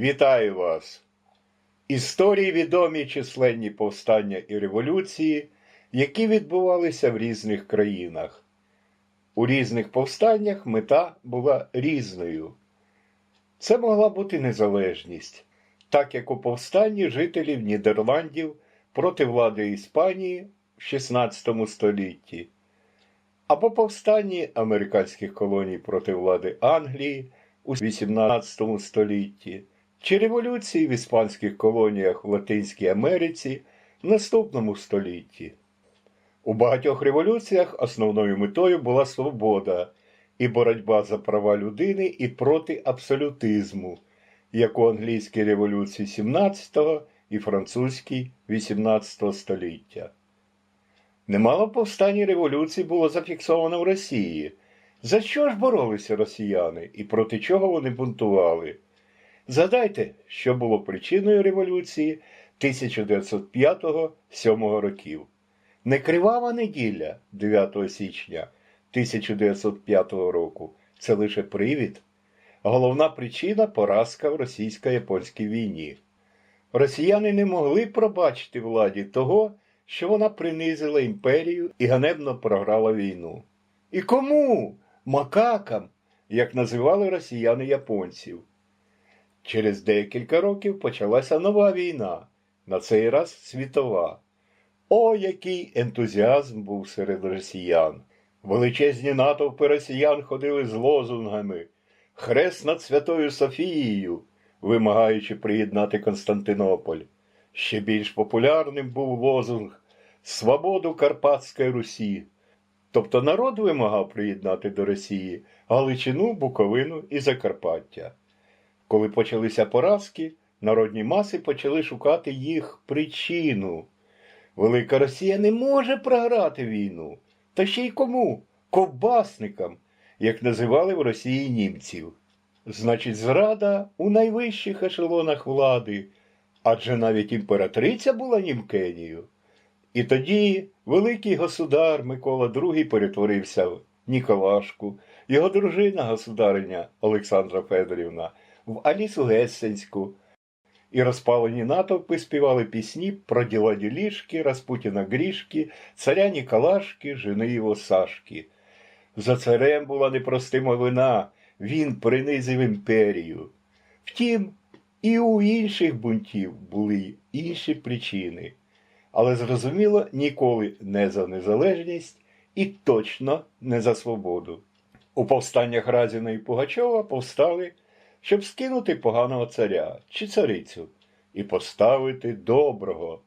Вітаю вас! Історії відомі численні повстання і революції, які відбувалися в різних країнах. У різних повстаннях мета була різною. Це могла бути незалежність, так як у повстанні жителів Нідерландів проти влади Іспанії в XVI столітті, або повстанні американських колоній проти влади Англії у XVIII столітті, чи революції в іспанських колоніях в Латинській Америці в наступному столітті. У багатьох революціях основною метою була свобода і боротьба за права людини і проти абсолютизму, як у англійській революції 17 і французькій 18 століття. Немало повстань і революцій було зафіксовано в Росії. За що ж боролися росіяни і проти чого вони бунтували? Згадайте, що було причиною революції 1905-7 років. Не кривава неділя 9 січня 1905 року. Це лише привід. Головна причина поразка в російсько-японській війні. Росіяни не могли пробачити владі того, що вона принизила імперію і ганебно програла війну. І кому? Макакам, як називали росіяни японців. Через декілька років почалася нова війна, на цей раз світова. О, який ентузіазм був серед росіян! Величезні натовпи росіян ходили з лозунгами Хрест над Святою Софією, вимагаючи приєднати Константинополь. Ще більш популярним був лозунг Свободу Карпатської Русі. Тобто народ вимагав приєднати до Росії Галичину, Буковину і Закарпаття. Коли почалися поразки, народні маси почали шукати їх причину. Велика Росія не може програти війну. Та ще й кому? Ковбасникам, як називали в Росії німців. Значить, зрада у найвищих ешелонах влади, адже навіть імператриця була німкенію. І тоді великий государ Микола II перетворився в Ніколашку, його дружина государиня Олександра Федорівна в Алісу Гессенську, і розпалені натовпи співали пісні про діла ділішки, Распутіна Грішки, царя Ніколашки, жени його Сашки. За царем була непростима вина, він принизив імперію. Втім, і у інших бунтів були інші причини, але зрозуміло ніколи не за незалежність і точно не за свободу. У повстаннях Разіна і Пугачова повстали щоб скинути поганого царя чи царицю і поставити доброго.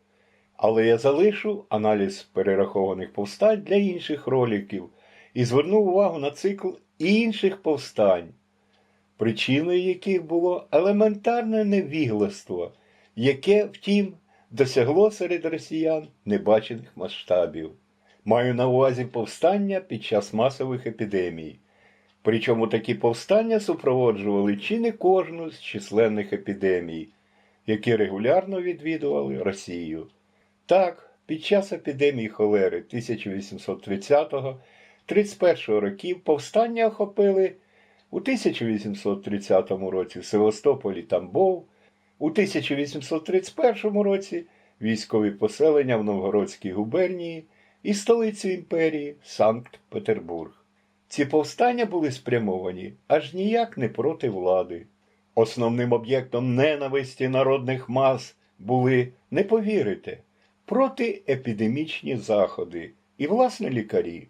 Але я залишу аналіз перерахованих повстань для інших роликів і зверну увагу на цикл інших повстань, причиною яких було елементарне невігластво, яке, втім, досягло серед росіян небачених масштабів. Маю на увазі повстання під час масових епідемій. Причому такі повстання супроводжували чи не кожну з численних епідемій, які регулярно відвідували Росію. Так, під час епідемії холери 1830-31 років повстання охопили у 1830 році Севастополь і Тамбов, у 1831 році військові поселення в Новгородській губернії і столицю імперії Санкт-Петербург. Ці повстання були спрямовані аж ніяк не проти влади. Основним об'єктом ненависті народних мас були, не повірите, протиепідемічні заходи і, власне, лікарі.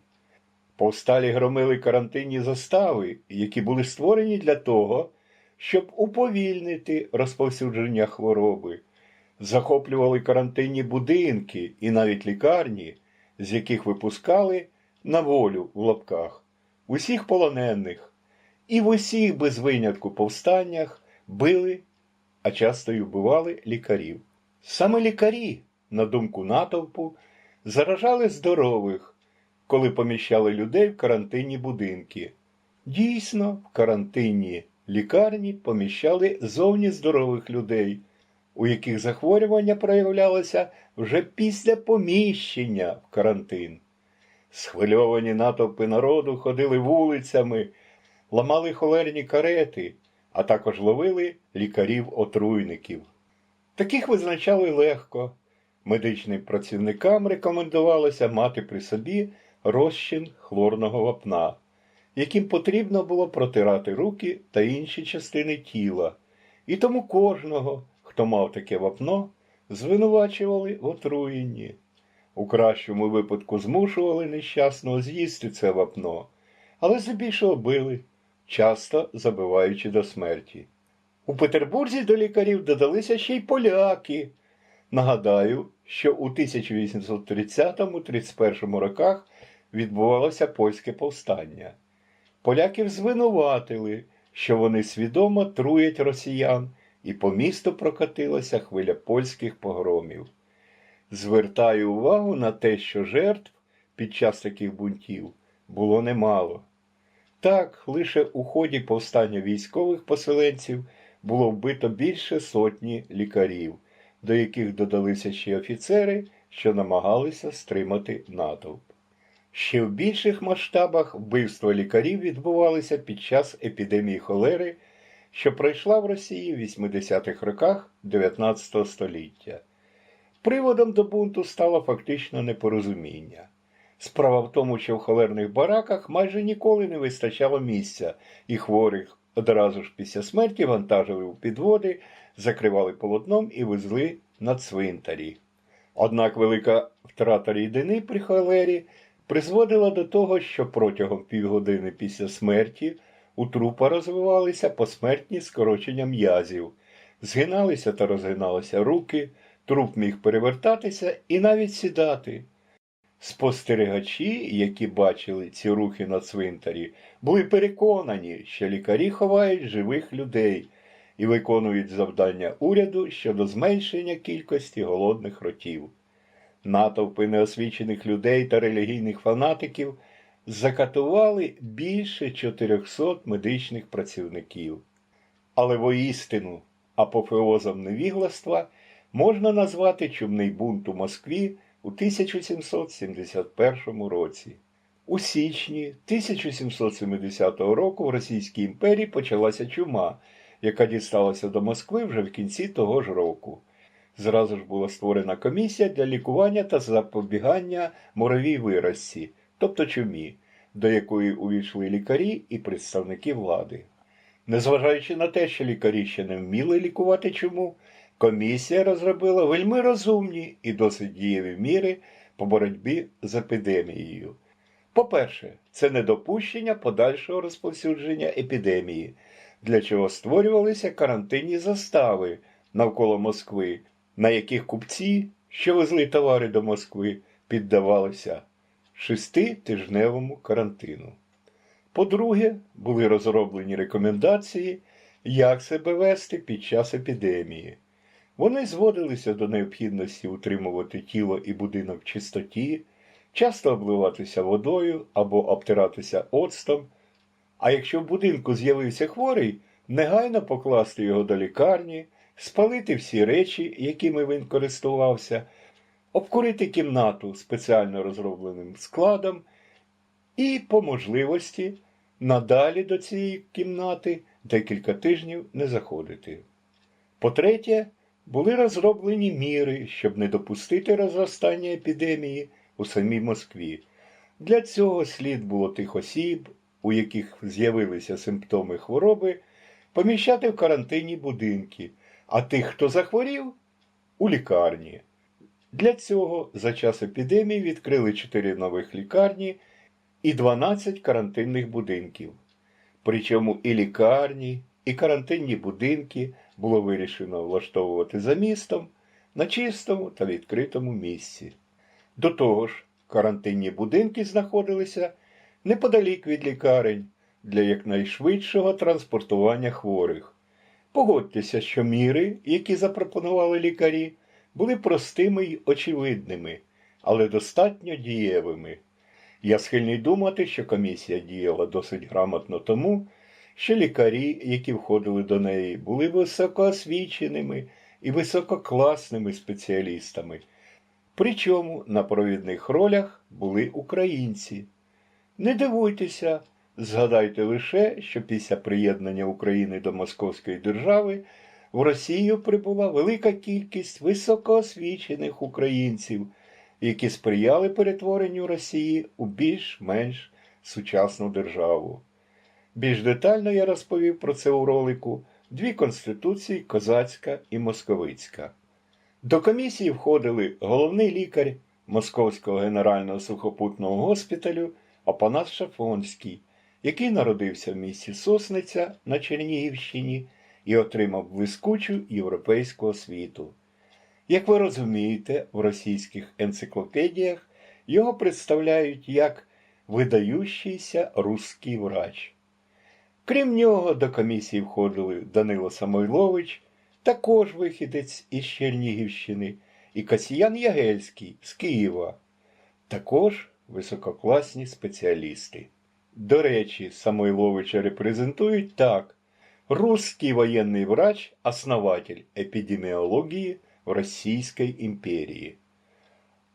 Повсталі громили карантинні застави, які були створені для того, щоб уповільнити розповсюдження хвороби, захоплювали карантинні будинки і навіть лікарні, з яких випускали на волю в лапках усіх полонених і в усіх без винятку повстаннях били, а часто й вбивали лікарів. Саме лікарі, на думку натовпу, заражали здорових, коли поміщали людей в карантинні будинки. Дійсно, в карантинні лікарні поміщали зовні здорових людей, у яких захворювання проявлялося вже після поміщення в карантин. Схвильовані натовпи народу ходили вулицями, ламали холерні карети, а також ловили лікарів-отруйників. Таких визначали легко. Медичним працівникам рекомендувалося мати при собі розчин хлорного вапна, яким потрібно було протирати руки та інші частини тіла. І тому кожного, хто мав таке вапно, звинувачували в отруєнні. У кращому випадку змушували нещасного з'їсти це вапно, але здебільшого били, часто забиваючи до смерті. У Петербурзі до лікарів додалися ще й поляки. Нагадаю, що у 1830-31 роках відбувалося польське повстання. Поляків звинуватили, що вони свідомо труять росіян, і по місту прокатилася хвиля польських погромів. Звертаю увагу на те, що жертв під час таких бунтів було немало. Так, лише у ході повстання військових поселенців було вбито більше сотні лікарів, до яких додалися ще офіцери, що намагалися стримати натовп. Ще в більших масштабах вбивства лікарів відбувалися під час епідемії холери, що пройшла в Росії в 80-х роках 19 століття. Приводом до бунту стало фактично непорозуміння. Справа в тому, що в холерних бараках майже ніколи не вистачало місця, і хворих одразу ж після смерті вантажили у підводи, закривали полотном і везли на цвинтарі. Однак велика втрата рідини при холері призводила до того, що протягом півгодини після смерті у трупа розвивалися посмертні скорочення м'язів, згиналися та розгиналися руки, труп міг перевертатися і навіть сідати. Спостерігачі, які бачили ці рухи на цвинтарі, були переконані, що лікарі ховають живих людей і виконують завдання уряду щодо зменшення кількості голодних ротів. Натовпи неосвічених людей та релігійних фанатиків закатували більше 400 медичних працівників. Але воістину апофеозом невігластва можна назвати чумний бунт у Москві у 1771 році. У січні 1770 року в Російській імперії почалася чума, яка дісталася до Москви вже в кінці того ж року. Зразу ж була створена комісія для лікування та запобігання моровій виразці, тобто чумі, до якої увійшли лікарі і представники влади. Незважаючи на те, що лікарі ще не вміли лікувати чуму, комісія розробила вельми розумні і досить дієві міри по боротьбі з епідемією. По-перше, це недопущення подальшого розповсюдження епідемії, для чого створювалися карантинні застави навколо Москви, на яких купці, що везли товари до Москви, піддавалися шеститижневому карантину. По-друге, були розроблені рекомендації, як себе вести під час епідемії. Вони зводилися до необхідності утримувати тіло і будинок в чистоті, часто обливатися водою або обтиратися оцтом, а якщо в будинку з'явився хворий, негайно покласти його до лікарні, спалити всі речі, якими він користувався, обкурити кімнату спеціально розробленим складом і, по можливості, надалі до цієї кімнати декілька тижнів не заходити. По-третє, були розроблені міри, щоб не допустити розростання епідемії у самій Москві. Для цього слід було тих осіб, у яких з'явилися симптоми хвороби, поміщати в карантинні будинки, а тих, хто захворів, у лікарні. Для цього за час епідемії відкрили 4 нових лікарні і 12 карантинних будинків. Причому і лікарні, і карантинні будинки було вирішено влаштовувати за містом на чистому та відкритому місці. До того ж, карантинні будинки знаходилися неподалік від лікарень для якнайшвидшого транспортування хворих. Погодьтеся, що міри, які запропонували лікарі, були простими й очевидними, але достатньо дієвими. Я схильний думати, що комісія діяла досить грамотно тому, що лікарі, які входили до неї, були високоосвіченими і висококласними спеціалістами. Причому на провідних ролях були українці. Не дивуйтеся, Згадайте лише, що після приєднання України до Московської держави в Росію прибула велика кількість високоосвічених українців, які сприяли перетворенню Росії у більш-менш сучасну державу. Більш детально я розповів про це у ролику дві конституції козацька і московицька. До комісії входили головний лікар Московського генерального сухопутного госпіталю Апанас Шафонський, який народився в місті Сосниця на Чернігівщині і отримав блискучу європейську освіту. Як ви розумієте, в російських енциклопедіях його представляють як видающийся русський врач. Крім нього, до комісії входили Данило Самойлович, також вихідець із Чернігівщини, і Касіян Ягельський з Києва, також висококласні спеціалісти. До речі, Самойловича репрезентують так: русский воєнний врач, основатель епідеміології в Російській імперії.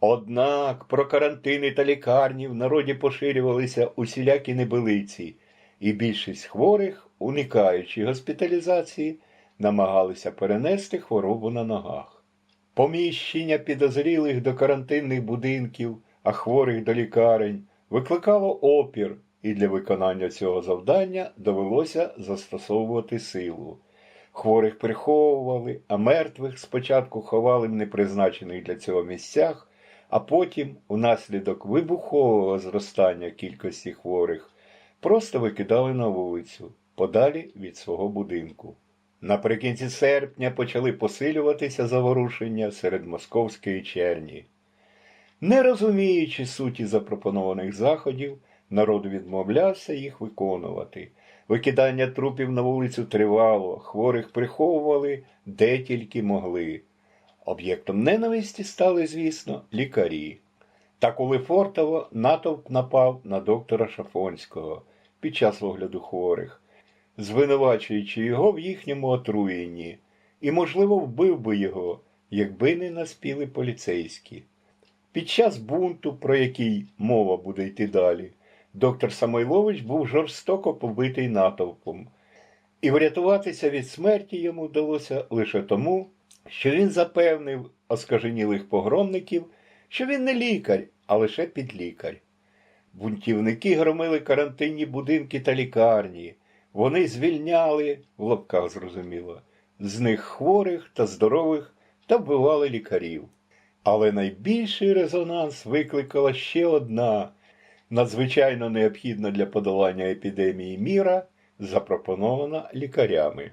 Однак про карантини та лікарні в народі поширювалися усілякі небилиці, і більшість хворих, уникаючи госпіталізації, намагалися перенести хворобу на ногах. Поміщення підозрілих до карантинних будинків, а хворих до лікарень викликало опір, і для виконання цього завдання довелося застосовувати силу. Хворих приховували, а мертвих спочатку ховали в непризначених для цього місцях, а потім, унаслідок вибухового зростання кількості хворих, просто викидали на вулицю, подалі від свого будинку. Наприкінці серпня почали посилюватися заворушення серед московської черні. Не розуміючи суті запропонованих заходів, народ відмовлявся їх виконувати. Викидання трупів на вулицю тривало, хворих приховували де тільки могли. Об'єктом ненависті стали, звісно, лікарі. Так у Лефортово натовп напав на доктора Шафонського під час огляду хворих, звинувачуючи його в їхньому отруєнні, і, можливо, вбив би його, якби не наспіли поліцейські. Під час бунту, про який мова буде йти далі, доктор Самойлович був жорстоко побитий натовпом, і врятуватися від смерті йому вдалося лише тому, що він запевнив оскаженілих погромників, що він не лікар, а лише підлікар. Бунтівники громили карантинні будинки та лікарні. Вони звільняли, в лапках зрозуміло, з них хворих та здорових та вбивали лікарів. Але найбільший резонанс викликала ще одна, надзвичайно необхідна для подолання епідемії міра, запропонована лікарями.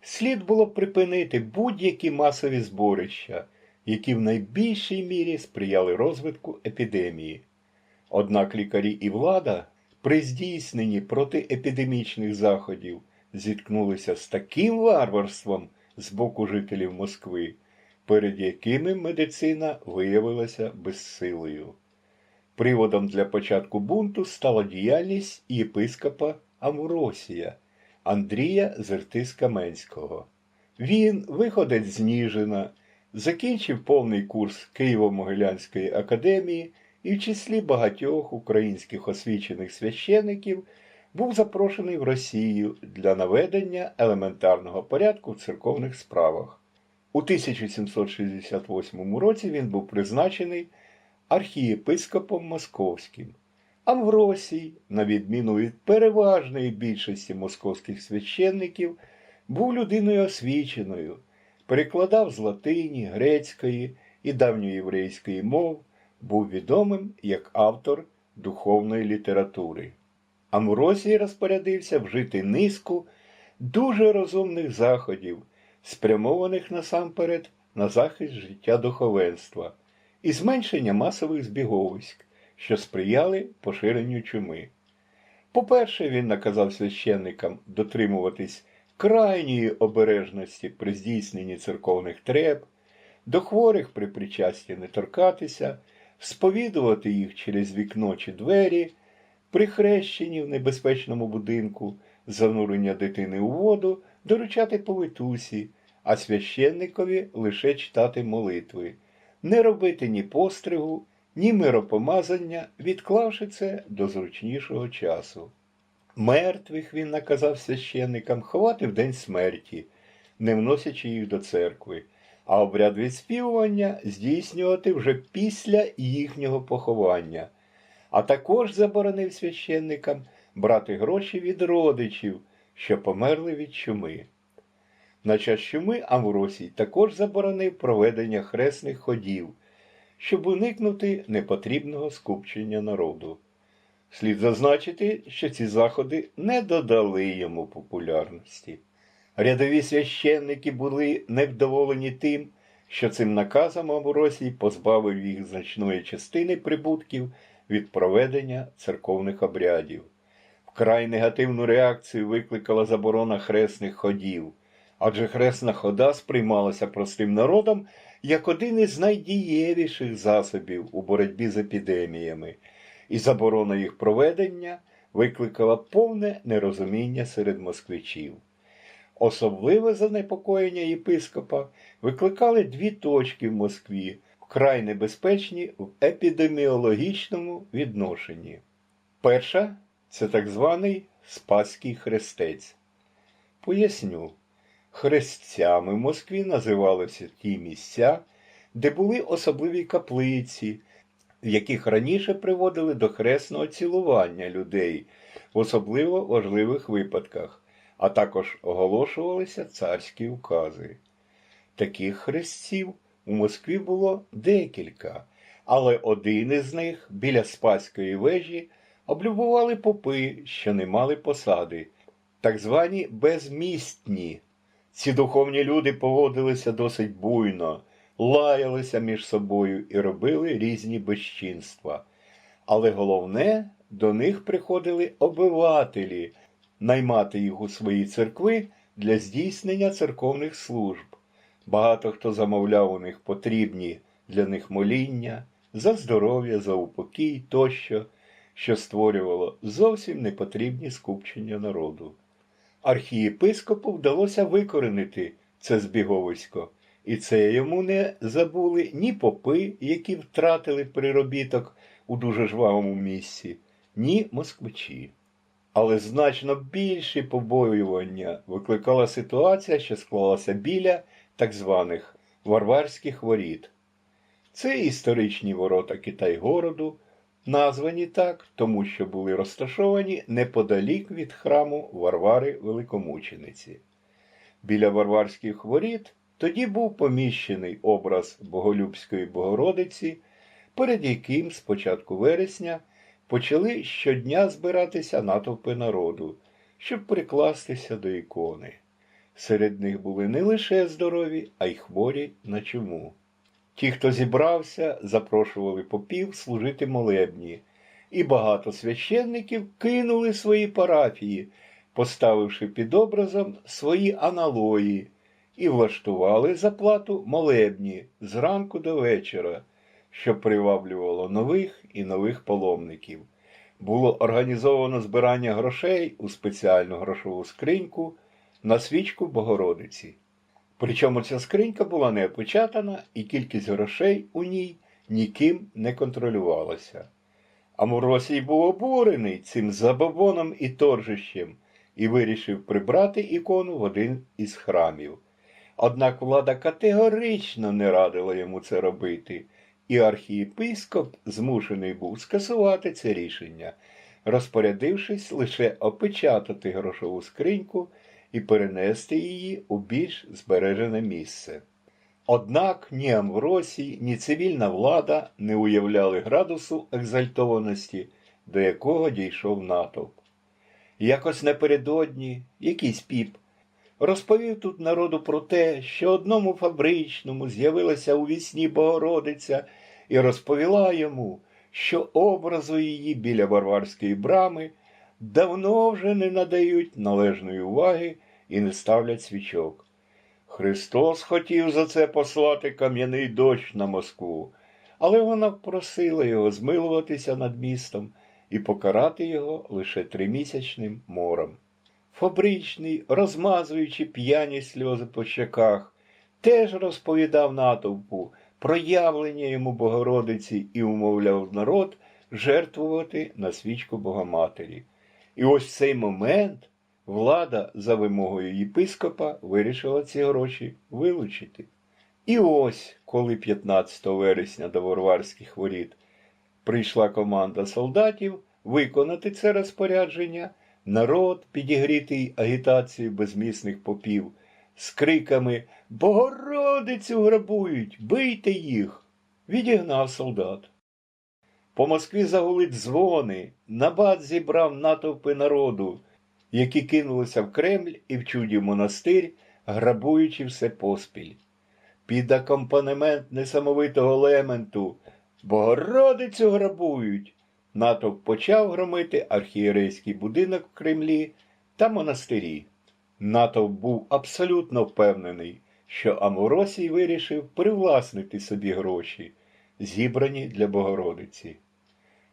Слід було припинити будь-які масові зборища, які в найбільшій мірі сприяли розвитку епідемії. Однак лікарі і влада при здійсненні протиепідемічних заходів зіткнулися з таким варварством з боку жителів Москви, перед якими медицина виявилася безсилою. Приводом для початку бунту стала діяльність єпископа Амвросія Андрія Зертис-Каменського. Він, виходець з Ніжина, закінчив повний курс Києво-Могилянської академії і в числі багатьох українських освічених священиків був запрошений в Росію для наведення елементарного порядку в церковних справах. У 1768 році він був призначений архієпископом Московським. Амвросій, на відміну від переважної більшості московських священників, був людиною освіченою, перекладав з латині, грецької і давньоєврейської мов, був відомим як автор духовної літератури. Амвросій розпорядився вжити низку дуже розумних заходів, спрямованих насамперед на захист життя духовенства і зменшення масових збіговиськ, що сприяли поширенню чуми. По-перше, він наказав священникам дотримуватись крайньої обережності при здійсненні церковних треб, до хворих при причасті не торкатися, сповідувати їх через вікно чи двері, при хрещенні в небезпечному будинку, занурення дитини у воду, доручати повитусі, а священникові лише читати молитви, не робити ні постригу, ні миропомазання, відклавши це до зручнішого часу. Мертвих він наказав священникам ховати в день смерті, не вносячи їх до церкви, а обряд відспівування здійснювати вже після їхнього поховання, а також заборонив священникам брати гроші від родичів, що померли від чуми. На час чуми Амвросій також заборонив проведення хресних ходів, щоб уникнути непотрібного скупчення народу. Слід зазначити, що ці заходи не додали йому популярності. Рядові священники були невдоволені тим, що цим наказом Амвросій позбавив їх значної частини прибутків від проведення церковних обрядів. Вкрай негативну реакцію викликала заборона хресних ходів, адже хресна хода сприймалася простим народом як один із найдієвіших засобів у боротьбі з епідеміями, і заборона їх проведення викликала повне нерозуміння серед москвичів. Особливе занепокоєння єпископа викликали дві точки в Москві, вкрай небезпечні в епідеміологічному відношенні. Перша це так званий Спаський хрестець. Поясню, хрестцями в Москві називалися ті місця, де були особливі каплиці, яких раніше приводили до хресного цілування людей в особливо важливих випадках, а також оголошувалися царські укази. Таких хрестців у Москві було декілька, але один із них біля Спаської вежі облюбували попи, що не мали посади, так звані безмістні. Ці духовні люди поводилися досить буйно, лаялися між собою і робили різні безчинства. Але головне, до них приходили обивателі наймати їх у свої церкви для здійснення церковних служб. Багато хто замовляв у них потрібні для них моління, за здоров'я, за упокій тощо, що створювало зовсім непотрібні скупчення народу. Архієпископу вдалося викоренити це збіговисько, і це йому не забули ні попи, які втратили приробіток у дуже жвавому місці, ні москвичі. Але значно більші побоювання викликала ситуація, що склалася біля так званих варварських воріт. Це історичні ворота Китай-городу, названі так, тому що були розташовані неподалік від храму Варвари Великомучениці. Біля Варварських воріт тоді був поміщений образ Боголюбської Богородиці, перед яким з початку вересня почали щодня збиратися натовпи народу, щоб прикластися до ікони. Серед них були не лише здорові, а й хворі на чуму. Ті, хто зібрався, запрошували попів служити молебні, і багато священників кинули свої парафії, поставивши під образом свої аналої, і влаштували заплату молебні зранку до вечора, що приваблювало нових і нових паломників. Було організовано збирання грошей у спеціальну грошову скриньку на свічку Богородиці. Причому ця скринька була не опечатана, і кількість грошей у ній ніким не контролювалася. Амуросій був обурений цим забобоном і торжищем і вирішив прибрати ікону в один із храмів. Однак влада категорично не радила йому це робити, і архієпископ змушений був скасувати це рішення, розпорядившись лише опечатати грошову скриньку і перенести її у більш збережене місце. Однак ні Амвросій, ні цивільна влада не уявляли градусу екзальтованості, до якого дійшов натовп. Якось напередодні якийсь піп розповів тут народу про те, що одному фабричному з'явилася у вісні Богородиця і розповіла йому, що образу її біля варварської брами давно вже не надають належної уваги і не ставлять свічок. Христос хотів за це послати кам'яний дощ на Москву, але вона просила його змилуватися над містом і покарати його лише тримісячним мором. Фабричний, розмазуючи п'яні сльози по щеках, теж розповідав натовпу про явлення йому Богородиці і умовляв народ жертвувати на свічку Богоматері. І ось цей момент влада за вимогою єпископа вирішила ці гроші вилучити. І ось, коли 15 вересня до Варварських воріт прийшла команда солдатів виконати це розпорядження, народ, підігрітий агітацією безмісних попів, з криками Богородицю грабують, бийте їх! відігнав солдат. По Москві загули дзвони, набат зібрав натовпи народу, які кинулися в Кремль і в чудів монастир, грабуючи все поспіль. Під акомпанемент несамовитого лементу Богородицю грабують. Натовп почав громити архієрейський будинок в Кремлі та монастирі. Натовп був абсолютно впевнений, що Аморосій вирішив привласнити собі гроші, зібрані для Богородиці.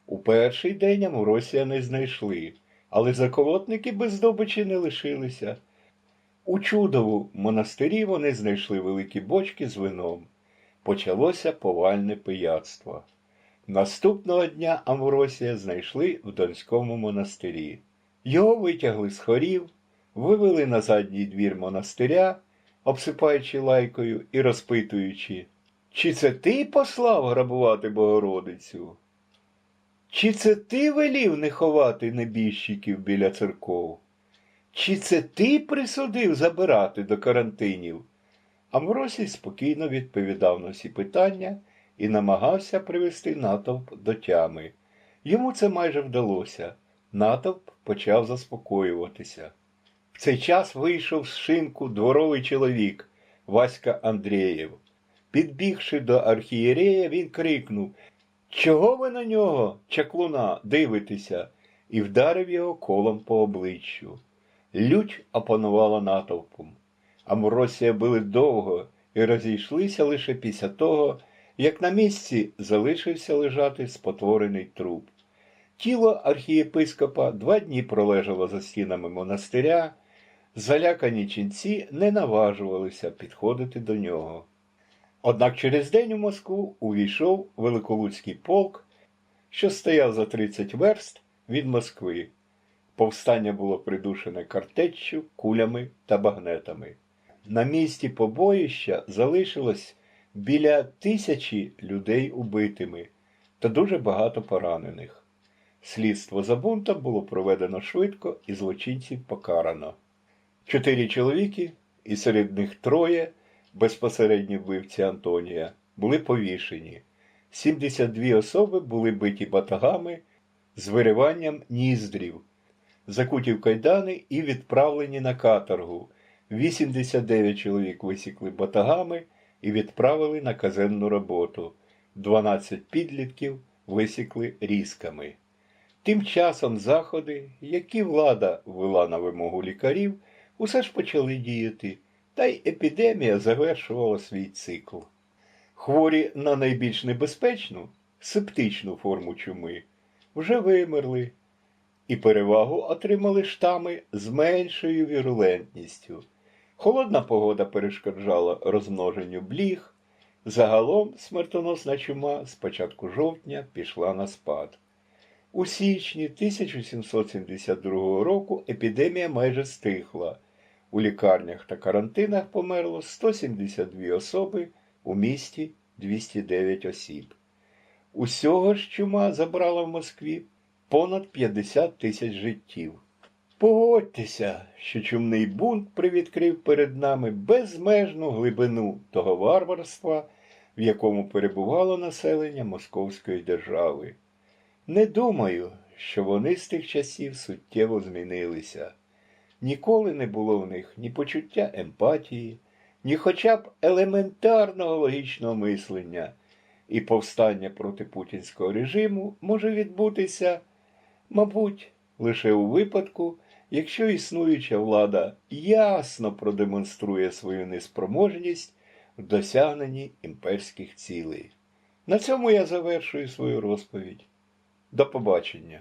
У перший день Аморосія не знайшли, але заколотники без здобичі не лишилися. У чудову монастирі вони знайшли великі бочки з вином. Почалося повальне пияцтво. Наступного дня Амвросія знайшли в Донському монастирі. Його витягли з хорів, вивели на задній двір монастиря, обсипаючи лайкою і розпитуючи, чи це ти послав грабувати Богородицю? Чи це ти велів не ховати небіжчиків біля церков? Чи це ти присудив забирати до карантинів? Амвросій спокійно відповідав на всі питання і намагався привести натовп до тями. Йому це майже вдалося. Натовп почав заспокоюватися. В цей час вийшов з шинку дворовий чоловік Васька Андрієв. Підбігши до архієрея, він крикнув Чого ви на нього, чаклуна, дивитеся? і вдарив його колом по обличчю. Лють опанувала натовпом. Амуросія били довго і розійшлися лише після того, як на місці залишився лежати спотворений труп. Тіло архієпископа два дні пролежало за стінами монастиря, залякані ченці не наважувалися підходити до нього. Однак через день у Москву увійшов Великолуцький полк, що стояв за 30 верст від Москви. Повстання було придушене картеччю, кулями та багнетами. На місці побоїща залишилось біля тисячі людей убитими та дуже багато поранених. Слідство за бунтом було проведено швидко і злочинців покарано. Чотири чоловіки, і серед них троє, безпосередні вбивці Антонія, були повішені. 72 особи були биті батагами з вириванням ніздрів, закуті кайдани і відправлені на каторгу. 89 чоловік висікли батагами і відправили на казенну роботу. 12 підлітків висікли різками. Тим часом заходи, які влада ввела на вимогу лікарів, усе ж почали діяти, та й епідемія завершувала свій цикл. Хворі на найбільш небезпечну септичну форму чуми вже вимерли, і перевагу отримали штами з меншою вірулентністю. Холодна погода перешкоджала розмноженню бліг. Загалом смертоносна чума з початку жовтня пішла на спад. У січні 1772 року епідемія майже стихла. У лікарнях та карантинах померло 172 особи, у місті 209 осіб. Усього ж чума забрала в Москві понад 50 тисяч життів. Погодьтеся, що чумний бунт привідкрив перед нами безмежну глибину того варварства, в якому перебувало населення Московської держави. Не думаю, що вони з тих часів суттєво змінилися. Ніколи не було в них ні почуття емпатії, ні хоча б елементарного логічного мислення, і повстання проти путінського режиму може відбутися, мабуть, лише у випадку, якщо існуюча влада ясно продемонструє свою неспроможність в досягненні імперських цілей. На цьому я завершую свою розповідь. До побачення.